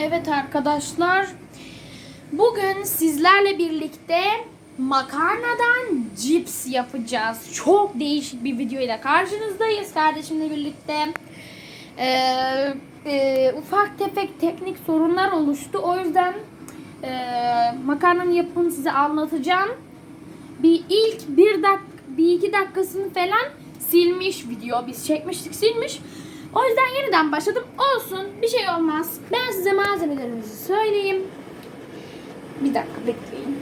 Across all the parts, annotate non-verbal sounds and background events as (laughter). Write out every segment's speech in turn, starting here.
Evet arkadaşlar. Bugün sizlerle birlikte makarnadan cips yapacağız. Çok değişik bir video ile karşınızdayız kardeşimle birlikte. Ee, e, ufak tefek teknik sorunlar oluştu. O yüzden e, makarnanın yapımını size anlatacağım. Bir ilk bir dak bir iki dakikasını falan silmiş video. Biz çekmiştik silmiş. O yüzden yeniden başladım. Olsun bir şey olmaz. Ben size malzemelerimizi söyleyeyim. Bir dakika bekleyin.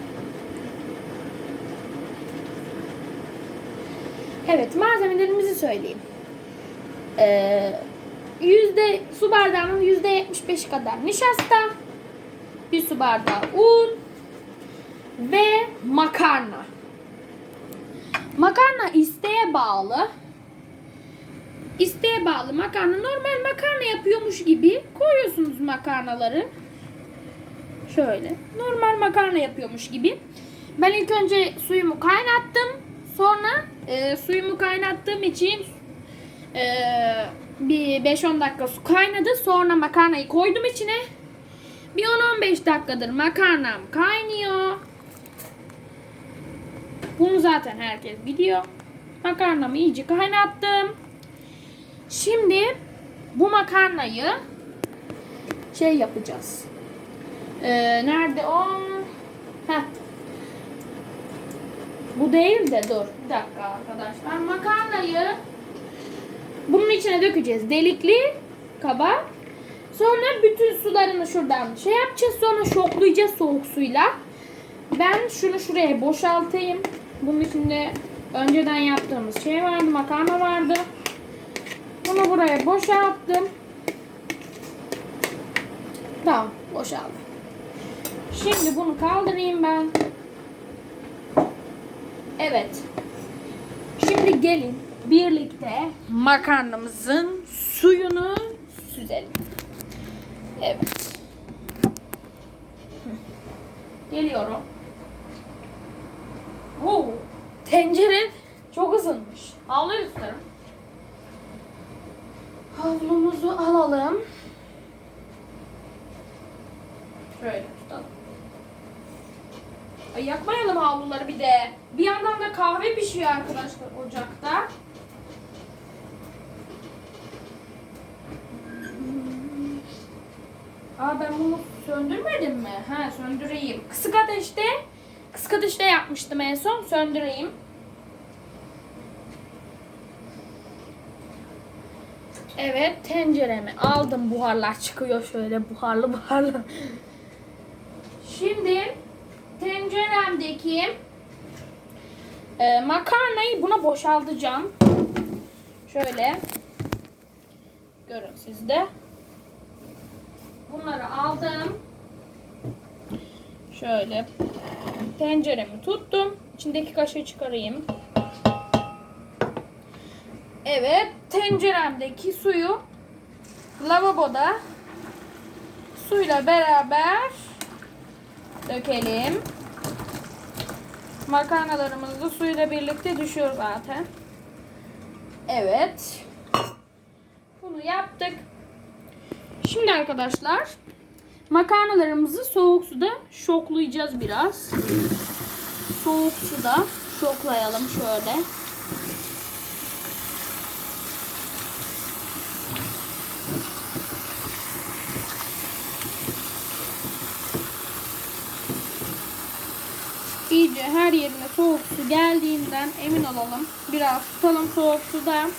Evet malzemelerimizi söyleyeyim. Ee, yüzde su bardağının yüzde yetmiş beş kadar nişasta, bir su bardağı un ve makarna. Makarna isteğe bağlı. İsteğe bağlı makarna. Normal makarna yapıyormuş gibi koyuyorsunuz makarnaları. Şöyle. Normal makarna yapıyormuş gibi. Ben ilk önce suyumu kaynattım. Sonra e, suyumu kaynattığım için e, bir 5-10 dakika su kaynadı. Sonra makarnayı koydum içine. Bir 10-15 dakikadır makarnam kaynıyor. Bunu zaten herkes biliyor. Makarnamı iyice kaynattım. Şimdi bu makarnayı şey yapacağız. Ee, nerede o? Heh. Bu değil de dur. Bir dakika arkadaşlar. Makarnayı bunun içine dökeceğiz. Delikli kaba. Sonra bütün sularını şuradan şey yapacağız. Sonra şoklayacağız soğuk suyla. Ben şunu şuraya boşaltayım. Bunun içinde önceden yaptığımız şey vardı. Makarna vardı. Bunu buraya boşalttım. Tamam boşaldı. Şimdi bunu kaldırayım ben. Evet. Şimdi gelin birlikte makarnamızın suyunu süzelim. Evet. Geliyorum. Oo, tencere çok ısınmış. Havluyu tutarım. Havlumuzu alalım. Şöyle tutalım. Ay yakmayalım havluları bir de. Bir yandan da kahve pişiyor arkadaşlar ocakta. Aa ben bunu söndürmedim mi? Ha söndüreyim. Kısık ateşte kısık ateşte yapmıştım en son. Söndüreyim. Evet tenceremi aldım buharlar çıkıyor şöyle buharlı buharlı. Şimdi tenceremdeki e, makarnayı buna boşaltacağım. Şöyle görün siz de. Bunları aldım. Şöyle tenceremi tuttum. İçindeki kaşığı çıkarayım. Evet, tenceremdeki suyu lavaboda suyla beraber dökelim. Makarnalarımız da suyla birlikte düşüyor zaten. Evet. Bunu yaptık. Şimdi arkadaşlar makarnalarımızı soğuk suda şoklayacağız biraz. Soğuk suda şoklayalım şöyle. İyice her yerine soğuk su geldiğinden emin olalım. Biraz tutalım soğuk suda.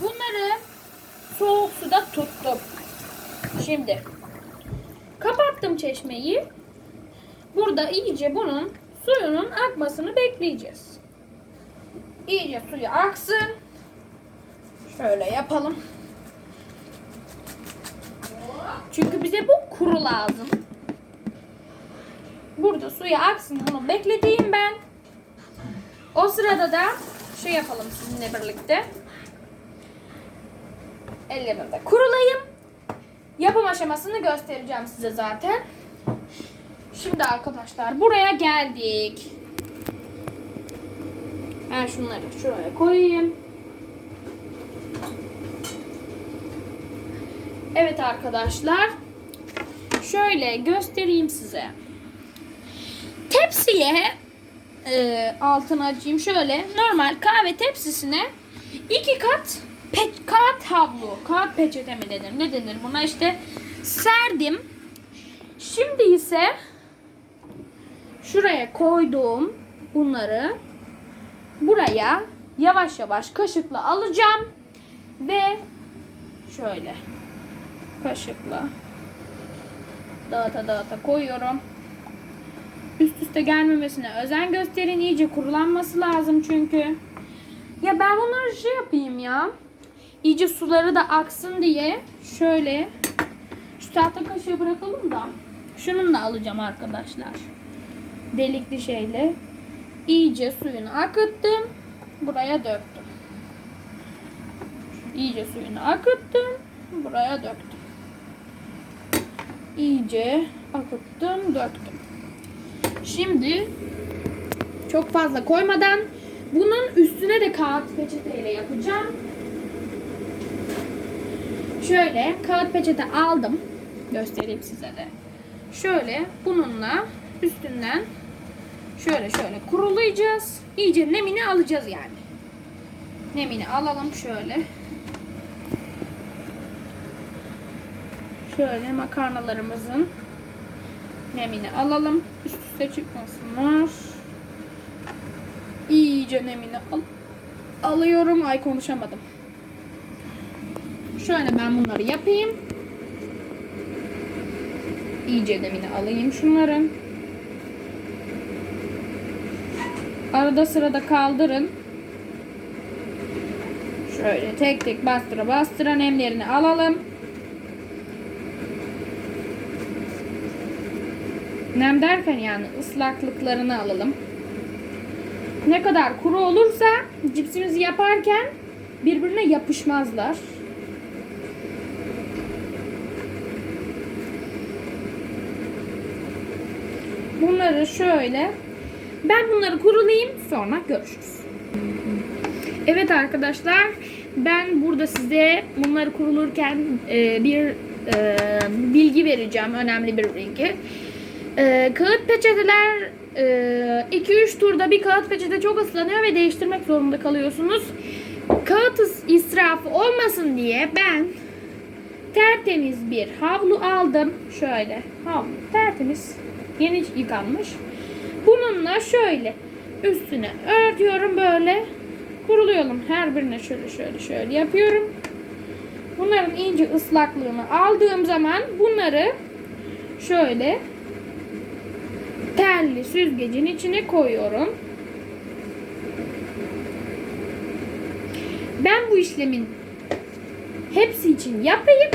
Bunları soğuk suda tuttum. Şimdi kapattım çeşmeyi. Burada iyice bunun suyunun akmasını bekleyeceğiz. İyice suyu aksın. Şöyle yapalım. Çünkü bize bu kuru lazım. Burada suya aksın bunu beklediğim ben. O sırada da şey yapalım sizinle birlikte. Ellerimi de kurulayım. Yapım aşamasını göstereceğim size zaten. Şimdi arkadaşlar buraya geldik. Ben şunları şuraya koyayım. Evet arkadaşlar. Şöyle göstereyim size. Tepsiye e, altını açayım şöyle normal kahve tepsisine iki kat pet, kağıt havlu, kağıt peçete mi denir ne denir buna işte serdim. Şimdi ise şuraya koyduğum bunları buraya yavaş yavaş kaşıkla alacağım ve şöyle kaşıkla dağıta dağıta koyuyorum. Üst üste gelmemesine özen gösterin. iyice kurulanması lazım çünkü. Ya ben bunları şey yapayım ya. İyice suları da aksın diye şöyle şu tahta kaşığı bırakalım da şununla alacağım arkadaşlar. Delikli şeyle iyice suyunu akıttım. Buraya döktüm. İyice suyunu akıttım. Buraya döktüm. İyice akıttım, döktüm. Şimdi çok fazla koymadan bunun üstüne de kağıt peçeteyle yapacağım. Şöyle kağıt peçete aldım. Göstereyim size de. Şöyle bununla üstünden şöyle şöyle kurulayacağız. İyice nemini alacağız yani. Nemini alalım şöyle. Şöyle makarnalarımızın nemini alalım. Üst üste çıkmasınlar. İyice nemini al alıyorum. Ay konuşamadım. Şöyle ben bunları yapayım. İyice nemini alayım şunların. Arada sırada kaldırın. Şöyle tek tek bastıra bastıra nemlerini alalım. Nem derken yani ıslaklıklarını alalım. Ne kadar kuru olursa cipsimizi yaparken birbirine yapışmazlar. Bunları şöyle ben bunları kurulayayım sonra görüşürüz. Evet arkadaşlar ben burada size bunları kurulurken e, bir e, bilgi vereceğim. Önemli bir bilgi. E, kağıt peçeteler 2-3 turda bir kağıt peçete çok ıslanıyor ve değiştirmek zorunda kalıyorsunuz. Kağıt is- israfı olmasın diye ben tertemiz bir havlu aldım. Şöyle havlu tertemiz yeni yıkanmış. Bununla şöyle üstüne örtüyorum böyle kuruluyorum. Her birine şöyle şöyle şöyle yapıyorum. Bunların iyice ıslaklığını aldığım zaman bunları şöyle telli süzgecin içine koyuyorum. Ben bu işlemin hepsi için yapayım.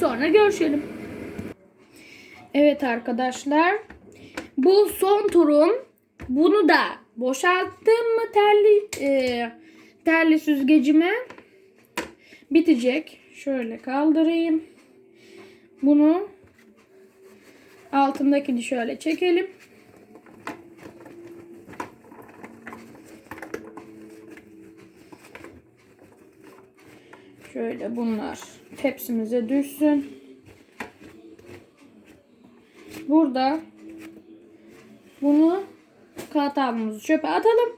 Sonra görüşelim. Evet arkadaşlar. Bu son turum. Bunu da boşalttım mı telli e, telli süzgecime bitecek. Şöyle kaldırayım. Bunu altındakini şöyle çekelim. Şöyle bunlar tepsimize düşsün. Burada bunu kağıt havlumuzu çöpe atalım.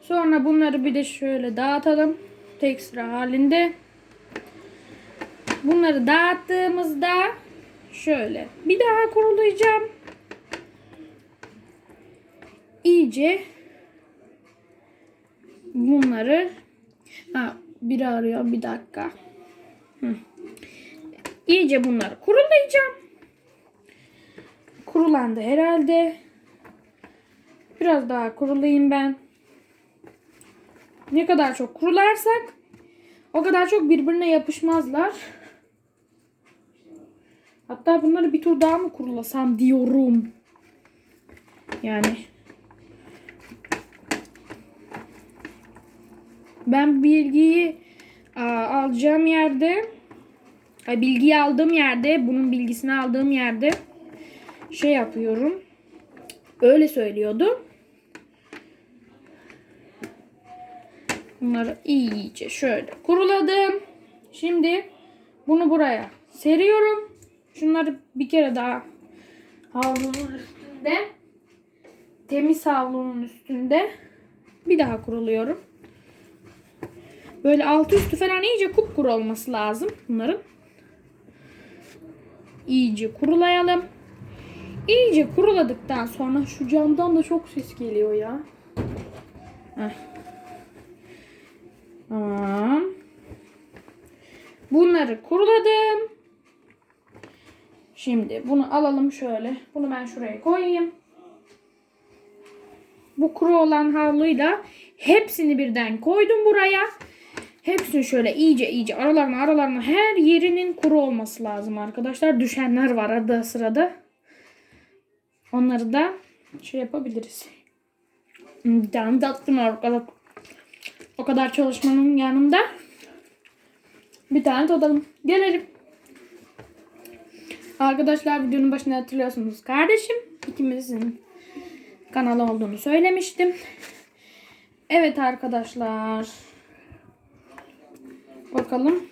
Sonra bunları bir de şöyle dağıtalım. Tek sıra halinde. Bunları dağıttığımızda şöyle bir daha kurulayacağım. İyice bunları ha, biri arıyor bir dakika. Hı. İyice bunları kurulayacağım. Kurulandı herhalde. Biraz daha kurulayayım ben. Ne kadar çok kurularsak o kadar çok birbirine yapışmazlar. Hatta bunları bir tur daha mı kurulasam diyorum. Yani ben bilgiyi alacağım yerde bilgiyi aldığım yerde bunun bilgisini aldığım yerde şey yapıyorum. Öyle söylüyordu. Bunları iyice şöyle kuruladım. Şimdi bunu buraya seriyorum. Şunları bir kere daha havlunun üstünde temiz havlunun üstünde bir daha kuruluyorum. Böyle altı üstü falan iyice kupkuru olması lazım bunların. İyice kurulayalım. İyice kuruladıktan sonra şu camdan da çok ses geliyor ya. Heh. Tamam. Bunları kuruladım. Şimdi bunu alalım şöyle. Bunu ben şuraya koyayım. Bu kuru olan havluyla hepsini birden koydum buraya. Hepsini şöyle iyice iyice aralarına aralarına her yerinin kuru olması lazım arkadaşlar. Düşenler var arada sırada. Onları da şey yapabiliriz. De attım arkadaşlar. O kadar çalışmanın yanında bir tane tadalım. Gelelim. Arkadaşlar videonun başında hatırlıyorsunuz. Kardeşim ikimizin kanalı olduğunu söylemiştim. Evet arkadaşlar. Bakalım.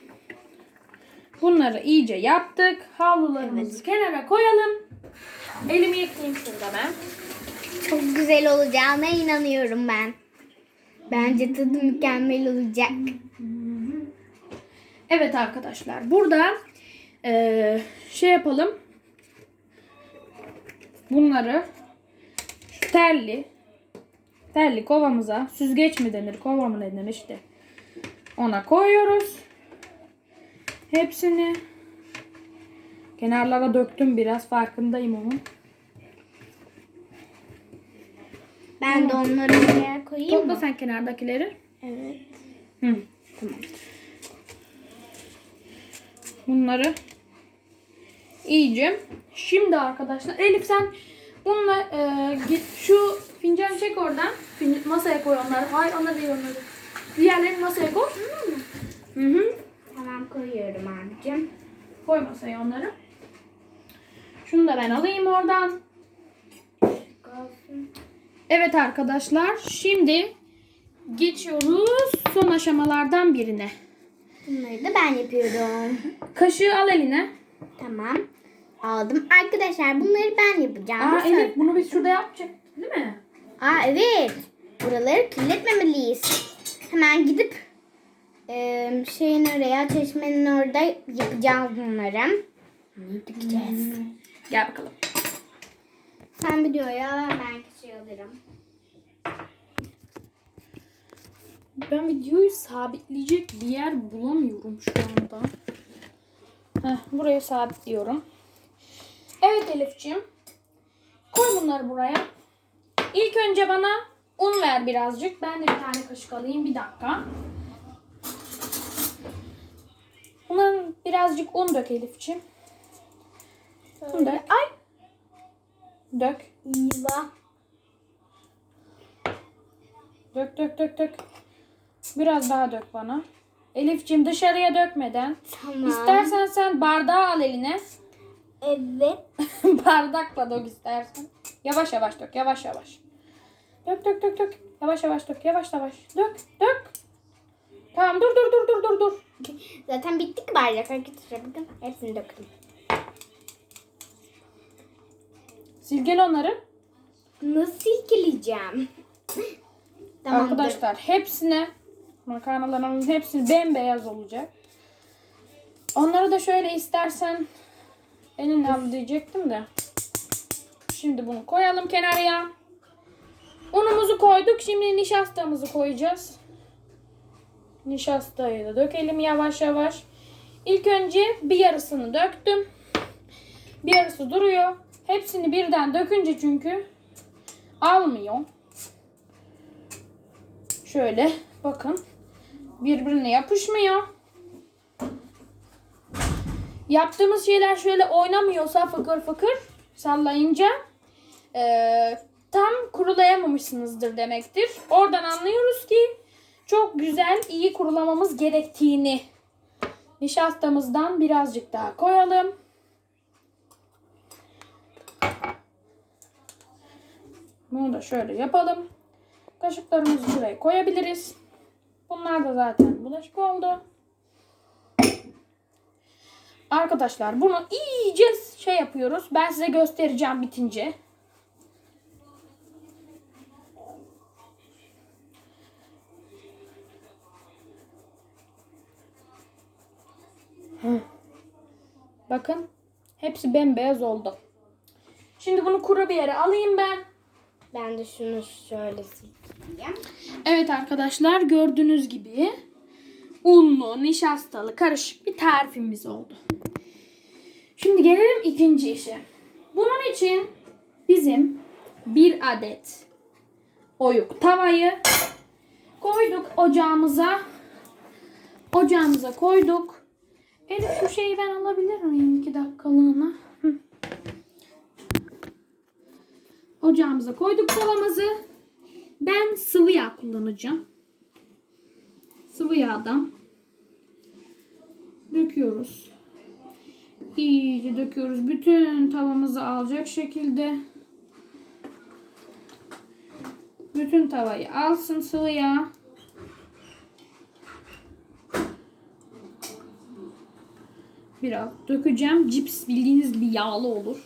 Bunları iyice yaptık. Havlularımızı kenara koyalım. Elimi yıkayayım şurada ben. Çok güzel olacağına inanıyorum ben. Bence tadı mükemmel olacak. Evet arkadaşlar burada eee, şey yapalım. Bunları terli terli kovamıza süzgeç mi denir kova mı denir işte ona koyuyoruz. Hepsini kenarlara döktüm biraz farkındayım onun. Ben de onları buraya koyayım Topla mı? sen kenardakileri. Evet. Hı, tamam. Bunları iyice. Şimdi arkadaşlar Elif sen bununla e, git şu fincanı çek oradan. Fin- masaya koy onları. Hayır onları değil onları. Diğerlerini masaya koy. Hı hı. Tamam koyuyorum abicim. Koy masaya onları. Şunu da ben alayım oradan. Evet arkadaşlar şimdi geçiyoruz son aşamalardan birine. Bunları da ben yapıyorum. Kaşığı al eline. Tamam. Aldım. Arkadaşlar bunları ben yapacağım. Aa? Elif bunu biz şurada yapacaktık değil mi? Aa evet. Buraları kirletmemeliyiz. Hemen gidip eee, şeyin oraya, çeşmenin orada yapacağız bunları. Ne dikeceğiz? Gel bakalım. Sen videoya ben şey alırım. Ben videoyu sabitleyecek bir yer bulamıyorum şu anda. Heh, buraya sabitliyorum. Evet Elif'ciğim. Koy bunları buraya. İlk önce bana un ver birazcık. Ben de bir tane kaşık alayım. Bir dakika. Bunların birazcık un dök Elif'ciğim. Un dök. Ay. Dök. İva. Dök dök dök dök. Biraz daha dök bana. Elif'ciğim dışarıya dökmeden. Tamam. İstersen sen bardağı al eline. Evet. (laughs) Bardakla dök istersen. Yavaş yavaş dök, yavaş yavaş. Dök dök dök dök. Yavaş yavaş dök, yavaş yavaş. Dök, dök. Tamam dur dur dur dur dur dur. (laughs) Zaten bitti ki getirir. Bakın hepsini döktüm. Silgele onları. Nasıl silkeleyeceğim? (laughs) Tamamdır. Arkadaşlar hepsine makarnaların hepsi bembeyaz olacak. Onları da şöyle istersen elinle diyecektim de. Şimdi bunu koyalım kenarıya. Unumuzu koyduk. Şimdi nişastamızı koyacağız. Nişastayı da dökelim yavaş yavaş. İlk önce bir yarısını döktüm. Bir yarısı duruyor. Hepsini birden dökünce çünkü almıyor. Şöyle bakın. Birbirine yapışmıyor. Yaptığımız şeyler şöyle oynamıyorsa fıkır fıkır sallayınca eee, tam kurulayamamışsınızdır demektir. Oradan anlıyoruz ki çok güzel iyi kurulamamız gerektiğini. Nişastamızdan birazcık daha koyalım. Bunu da şöyle yapalım. Kaşıklarımızı şuraya koyabiliriz. Bunlar da zaten bulaşık oldu. Arkadaşlar bunu iyice şey yapıyoruz. Ben size göstereceğim bitince. Bakın hepsi bembeyaz oldu. Şimdi bunu kuru bir yere alayım ben. Ben de şunu şöyle sileyim. Evet arkadaşlar gördüğünüz gibi unlu, nişastalı karışık bir tarifimiz oldu. Şimdi gelelim ikinci işe. Bunun için bizim bir adet oyuk tavayı koyduk ocağımıza. Ocağımıza koyduk. Elif şu şeyi ben alabilir miyim? iki dakikalığına. Hı. Ocağımıza koyduk tavamızı. Ben sıvı yağ kullanacağım. Sıvı yağdan döküyoruz. İyice döküyoruz. Bütün tavamızı alacak şekilde. Bütün tavayı alsın sıvı yağ. Biraz dökeceğim. Cips bildiğiniz gibi yağlı olur.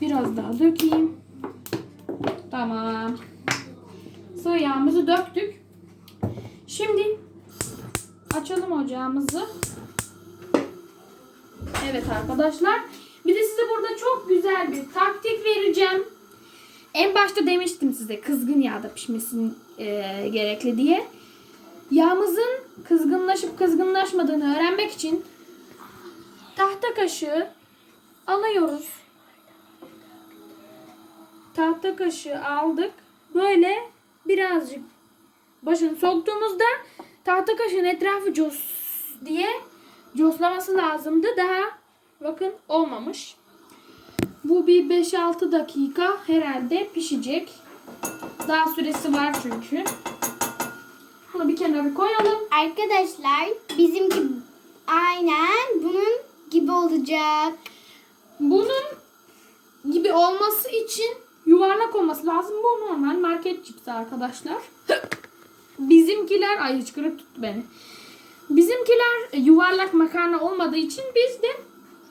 Biraz daha dökeyim. Tamam. Sıvı yağımızı döktük. Şimdi açalım ocağımızı. Evet arkadaşlar. Bir de size burada çok güzel bir taktik vereceğim. En başta demiştim size kızgın yağda pişmesini e, gerekli diye. Yağımızın kızgınlaşıp kızgınlaşmadığını öğrenmek için tahta kaşığı alıyoruz tahta kaşığı aldık. Böyle birazcık başını soktuğumuzda tahta kaşığın etrafı cos diye coslaması lazımdı. Daha bakın olmamış. Bu bir 5-6 dakika herhalde pişecek. Daha süresi var çünkü. Bunu bir kenara koyalım. Arkadaşlar bizimki aynen bunun gibi olacak. Bunun gibi olması için yuvarlak olması lazım. Bu normal market cipsi arkadaşlar. (laughs) Bizimkiler ay hıçkırık tuttu beni. Bizimkiler yuvarlak makarna olmadığı için biz de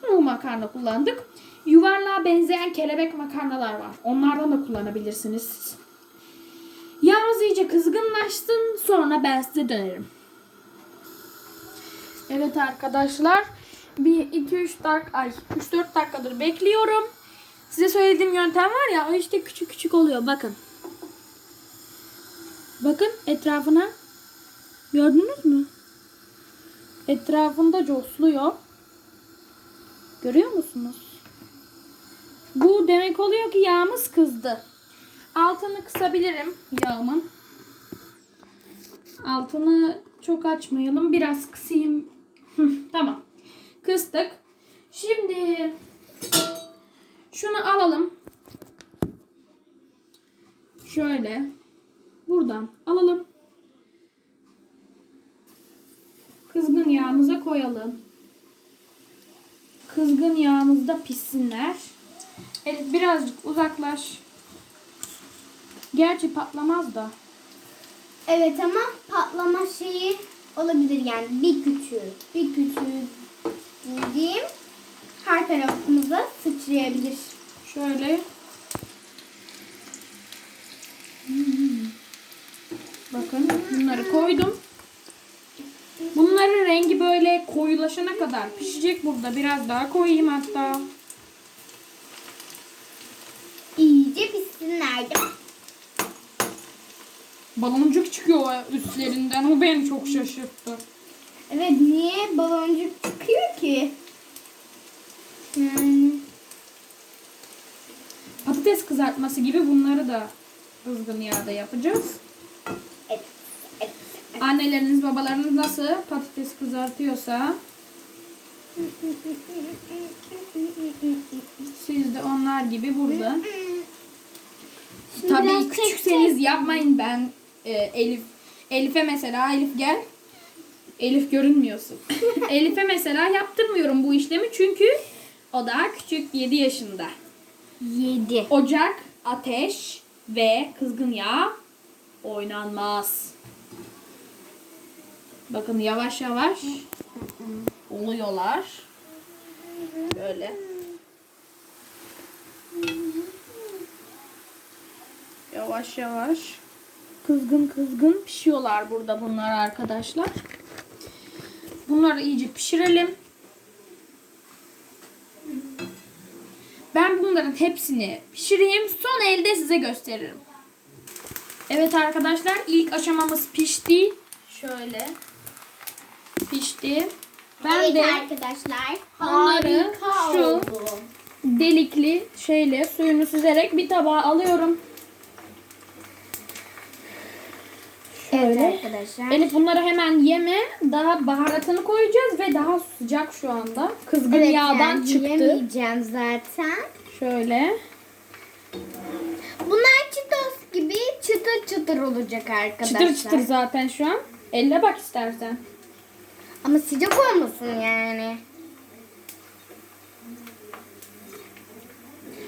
bu makarna kullandık. Yuvarlığa benzeyen kelebek makarnalar var. Onlardan da kullanabilirsiniz. Yağımız iyice kızgınlaşsın. Sonra ben size dönerim. Evet arkadaşlar. Bir 2-3 dak ay 3-4 dakikadır bekliyorum. Size söylediğim yöntem var ya o işte küçük küçük oluyor bakın. Bakın etrafına. Gördünüz mü? Etrafında cosluyor. Görüyor musunuz? Bu demek oluyor ki yağımız kızdı. Altını kısabilirim yağımın. Altını çok açmayalım. Biraz kısayım. Tamam. Kıstık. Şimdi şunu alalım. Şöyle. Buradan alalım. Kızgın yağımıza koyalım. Kızgın yağımızda pişsinler. Evet birazcık uzaklaş. Gerçi patlamaz da. Evet ama patlama şeyi olabilir yani bir küçüğü. Bir küçüğü diyeyim her tarafımıza sıçrayabilir. Şöyle. Bakın bunları koydum. Bunların rengi böyle koyulaşana kadar pişecek burada. Biraz daha koyayım hatta. İyice pişsinler? Baloncuk çıkıyor üstlerinden. O beni çok şaşırttı. Evet niye baloncuk çıkıyor ki? Yani Patates kızartması gibi bunları da kızgın yağda yapacağız. evet, evet. Anneleriniz, babalarınız nasıl patates kızartıyorsa siz de onlar gibi burada. Şimdi biraz Tabii küçükseniz yapmayın ben e, Elif Elif'e mesela Elif gel. Elif görünmüyorsun. (laughs) Elif'e mesela yaptırmıyorum bu işlemi çünkü o daha küçük 7 yaşında. Yedi. Ocak, ateş ve kızgın yağ oynanmaz. Bakın yavaş yavaş oluyorlar. Böyle. Yavaş yavaş. Kızgın kızgın pişiyorlar burada bunlar arkadaşlar. Bunları iyice pişirelim. Ben bunların hepsini pişireyim. Son elde size gösteririm. Evet arkadaşlar ilk aşamamız pişti. Şöyle. Pişti. Ben evet de arkadaşlar. onları harika şu oldu. delikli şeyle suyunu süzerek bir tabağa alıyorum. Evet arkadaşlar. Elif bunları hemen yeme. Daha baharatını koyacağız ve daha sıcak şu anda. Kızgın evet, yağdan ben çıktı. yiyemeyeceğim zaten. Şöyle. Bunlar çitos gibi çıtır çıtır olacak arkadaşlar. Çıtır çıtır zaten şu an. Elle bak istersen. Ama sıcak olmasın yani.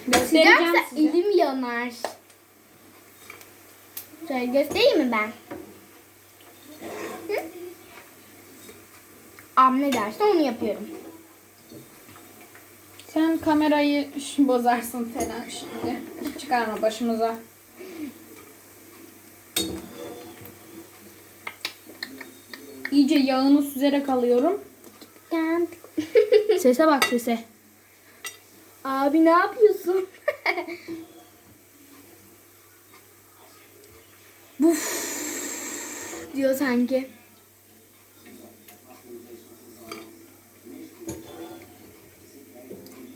Göstereceğim Sıcaksa size. elim yanar. Şöyle göstereyim mi ben? Am ne derse onu yapıyorum. Sen kamerayı bozarsın fena şimdi. Çıkarma başımıza. İyice yağını süzerek alıyorum. Sese bak sese. Abi ne yapıyorsun? (laughs) diyor sanki.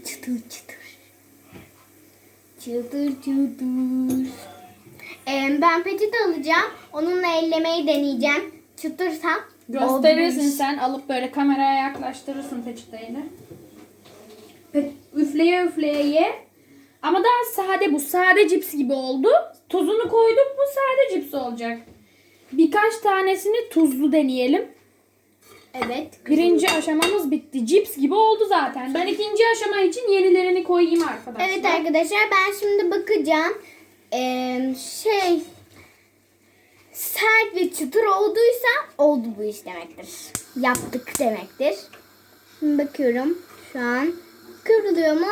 Çıtır çıtır. Çıtır çıtır. Ee, ben peçete alacağım. Onunla ellemeyi deneyeceğim. Çıtırsa Gösterirsin olmuş. sen alıp böyle kameraya yaklaştırırsın peçeteyle. Pe- üfleye üfleye ye. Ama daha sade bu. Sade cips gibi oldu. Tuzunu koyduk bu sade cips olacak. Birkaç tanesini tuzlu deneyelim. Evet. Birinci aşamamız bitti. Cips gibi oldu zaten. Ben ikinci aşama için yenilerini koyayım arkadaşlar. Evet arkadaşlar ben şimdi bakacağım. Ee, şey sert ve çıtır olduysa oldu bu iş demektir. Yaptık demektir. Şimdi bakıyorum şu an kıvrılıyor mu?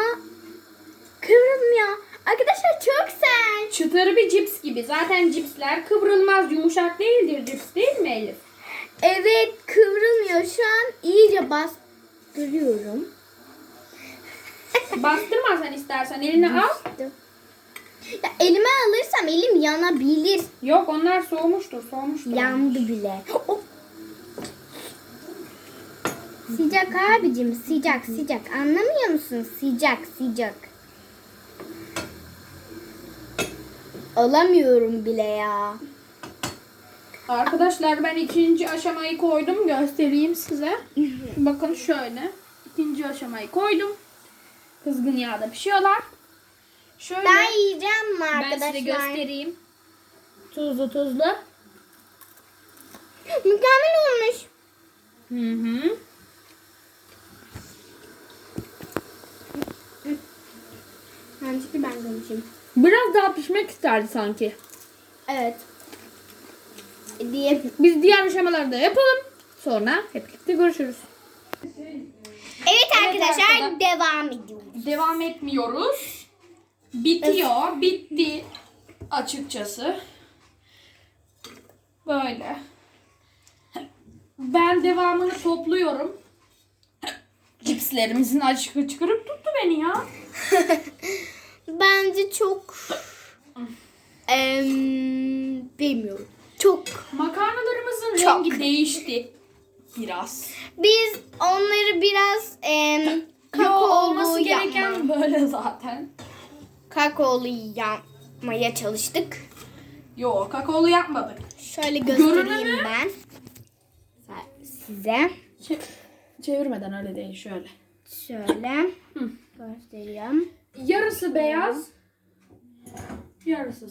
Kıvrılmıyor. Arkadaşlar çok sert. Çıtır bir cips gibi. Zaten cipsler kıvrılmaz, yumuşak değildir cips değil mi Elif? Evet kıvrılmıyor. Şu an iyice bastırıyorum. Bastırma sen istersen. Elini al. Ya elime alırsam elim yanabilir. Yok onlar soğumuştur. Soğumuştur. Yandı bile. Oh. Sıcak abicim sıcak sıcak anlamıyor musun? Sıcak sıcak. Alamıyorum bile ya. Arkadaşlar ben ikinci aşamayı koydum. Göstereyim size. (laughs) Bakın şöyle. İkinci aşamayı koydum. Kızgın yağda pişiyorlar. Şöyle Ben ben, yiyeceğim mi arkadaşlar? size göstereyim. Tuzlu tuzlu. (gasps) Mükemmel olmuş. Hı hı. Hangisi ben konuşayım. Biraz daha pişmek isterdi sanki. Evet. Diye. Biz diğer aşamaları da yapalım. Sonra hep birlikte görüşürüz. Evet arkadaşlar arkadaşlar. devam ediyoruz. Devam etmiyoruz. Bitiyor. Bitti. Açıkçası. Böyle. Ben devamını topluyorum. Cipslerimizin açık çıkarıp tuttu beni ya. (laughs) Bence çok em, bilmiyorum. Çok. Makarnalarımızın Çok. rengi değişti. Biraz. Biz onları biraz em, Yo, kakaolu olması yapma- gereken böyle zaten. kakaolu yapmaya çalıştık. Yo kakaolu yapmadık. Şöyle göstereyim Görünümü- ben size. Çe- çevirmeden öyle değil şöyle. Şöyle göstereyim. Yarısı beyaz. Yarısı